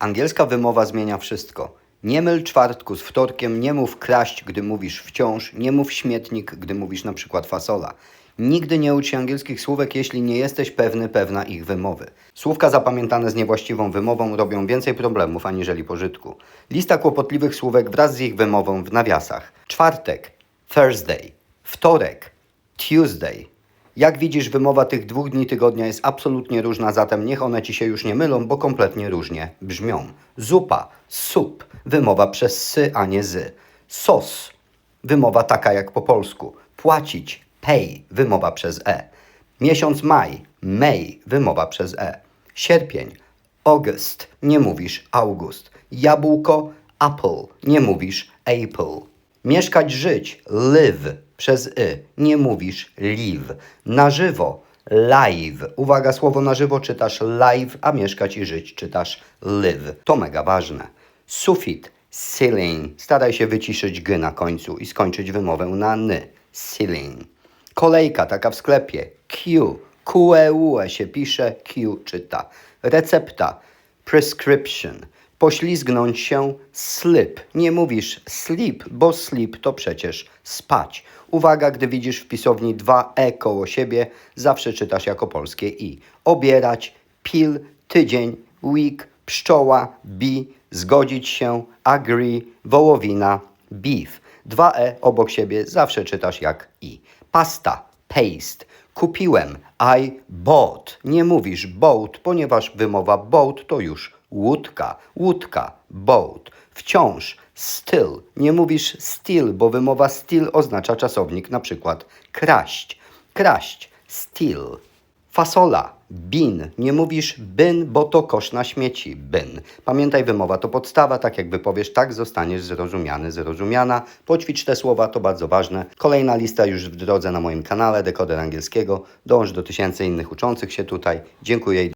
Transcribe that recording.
Angielska wymowa zmienia wszystko. Nie myl czwartku z wtorkiem, nie mów kraść, gdy mówisz wciąż, nie mów śmietnik, gdy mówisz na przykład fasola. Nigdy nie ucz się angielskich słówek, jeśli nie jesteś pewny, pewna ich wymowy. Słówka zapamiętane z niewłaściwą wymową robią więcej problemów aniżeli pożytku. Lista kłopotliwych słówek wraz z ich wymową w nawiasach. Czwartek, Thursday, wtorek, Tuesday. Jak widzisz, wymowa tych dwóch dni tygodnia jest absolutnie różna, zatem niech one ci się już nie mylą, bo kompletnie różnie brzmią. Zupa, sup, wymowa przez sy, a nie z. Sos, wymowa taka jak po polsku. Płacić, pay, wymowa przez e. Miesiąc maj, May, wymowa przez e. Sierpień, August, nie mówisz August. Jabłko, apple, nie mówisz apple. Mieszkać, żyć, live, przez y, nie mówisz live. Na żywo, live. Uwaga, słowo na żywo czytasz live, a mieszkać i żyć czytasz live. To mega ważne. Sufit, ceiling. Staraj się wyciszyć g na końcu i skończyć wymowę na ny. Ceiling. Kolejka taka w sklepie. Q. QEUE się pisze, Q czyta. Recepta. Prescription. Poślizgnąć się. Slip. Nie mówisz sleep, bo sleep to przecież spać. Uwaga, gdy widzisz w pisowni dwa e koło siebie, zawsze czytasz jako polskie i. Obierać. Pil. Tydzień. Week. Pszczoła. Bee. Zgodzić się. Agree. Wołowina. Beef. Dwa e obok siebie zawsze czytasz jak i. Pasta, paste. Kupiłem, I bought. Nie mówisz boat, ponieważ wymowa boat to już łódka. Łódka, boat. Wciąż, still. Nie mówisz still, bo wymowa still oznacza czasownik, na przykład kraść. Kraść, still. Fasola, bin. Nie mówisz bin, bo to kosz na śmieci. Bin. Pamiętaj, wymowa to podstawa. Tak jak wypowiesz, tak zostaniesz zrozumiany, zrozumiana. Poćwicz te słowa, to bardzo ważne. Kolejna lista już w drodze na moim kanale Dekoder Angielskiego. Dąż do tysięcy innych uczących się tutaj. Dziękuję.